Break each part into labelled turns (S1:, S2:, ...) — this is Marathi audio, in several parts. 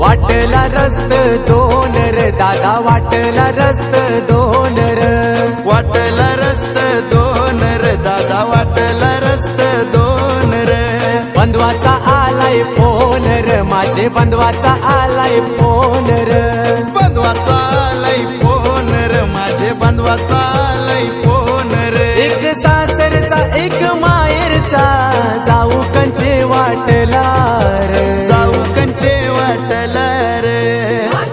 S1: वाटला रस्त दोन र दादा वाटला रस्त दोन र.
S2: वाटला रस्त दोन र दादा वाटला रस्त दोन र.
S1: बंधवाचा आलाय फोन र माझे बंधवाचा आलाय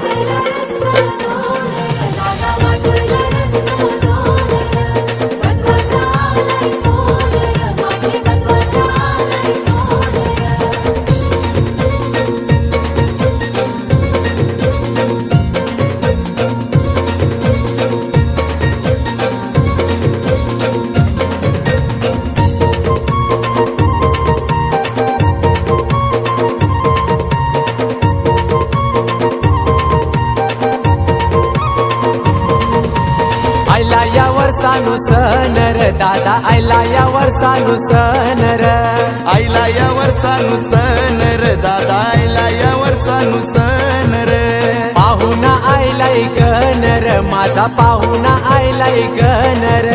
S1: वाटला यावर सानू सनर दादा आयला यावर सानू सनर
S2: आईला यावर सानू सन र दादा आईला यावर सानू सन रे
S1: पाहुणा आयलाय गनर माझा पाहुणा आयलाय गनर